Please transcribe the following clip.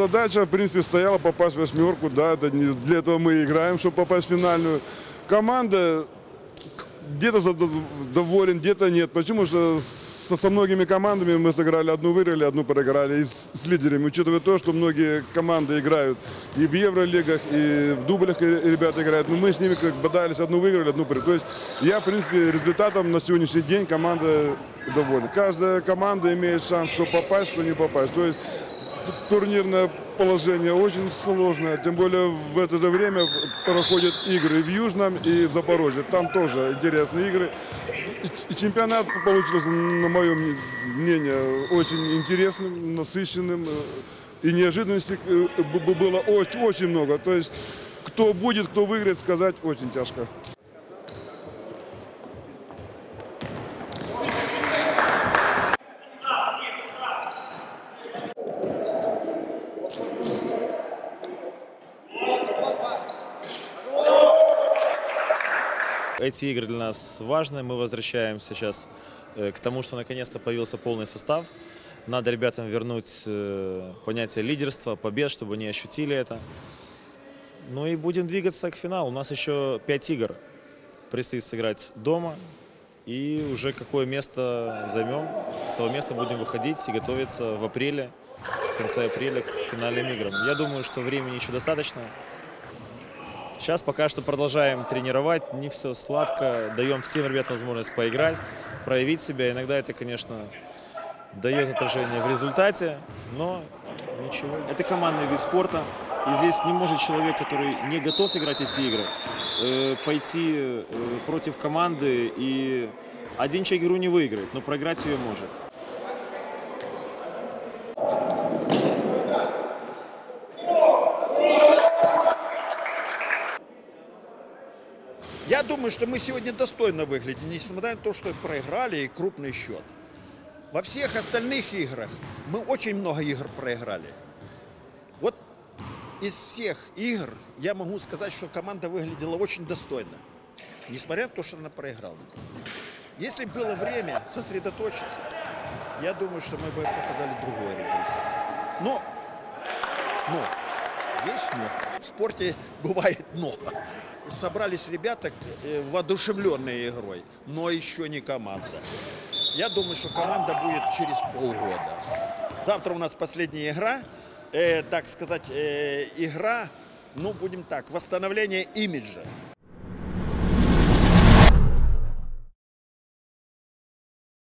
задача, в принципе, стояла попасть в восьмерку, да, это не, для этого мы играем, чтобы попасть в финальную. Команда где-то доволен, где-то нет. Почему что со, со многими командами мы сыграли одну выиграли, одну проиграли. И с, с лидерами, учитывая то, что многие команды играют и в Евролигах, и в дублях ребята играют. Но мы с ними как бодались, одну выиграли, одну проиграли. То есть я, в принципе, результатом на сегодняшний день команда довольна. Каждая команда имеет шанс, что попасть, что не попасть. То есть турнирное положение очень сложное, тем более в это же время проходят игры в Южном, и в Запорожье. Там тоже интересные игры. Чемпионат получился, на мое мнение, очень интересным, насыщенным. э, И неожиданностей э, было очень много. То есть кто будет, кто выиграет, сказать очень тяжко. Эти игры для нас важны. Мы возвращаемся сейчас э, к тому, что наконец-то появился полный состав. Надо ребятам вернуть э, понятие лидерства, побед, чтобы они ощутили это. Ну и будем двигаться к финалу. У нас еще пять игр. Предстоит сыграть дома. И уже какое место займем, с того места будем выходить и готовиться в апреле, в конце апреля к финальным играм. Я думаю, что времени еще достаточно. Сейчас пока что продолжаем тренировать, не все сладко, даем всем ребятам возможность поиграть, проявить себя. Иногда это, конечно, дает отражение в результате, но ничего. Это командный вид спорта, и здесь не может человек, который не готов играть эти игры, э, пойти э, против команды, и один человек игру не выиграет, но проиграть ее может. Я думаю, что мы сегодня достойно выглядим, несмотря на то, что проиграли и крупный счет. Во всех остальных играх мы очень много игр проиграли. Вот из всех игр я могу сказать, что команда выглядела очень достойно, несмотря на то, что она проиграла. Если было время сосредоточиться, я думаю, что мы бы показали другой результат. Но, но, есть но. В спорте бывает но. Собрались ребята э, воодушевленные игрой, но еще не команда. Я думаю, что команда будет через полгода. Завтра у нас последняя игра, э, так сказать, э, игра, ну, будем так, восстановление имиджа.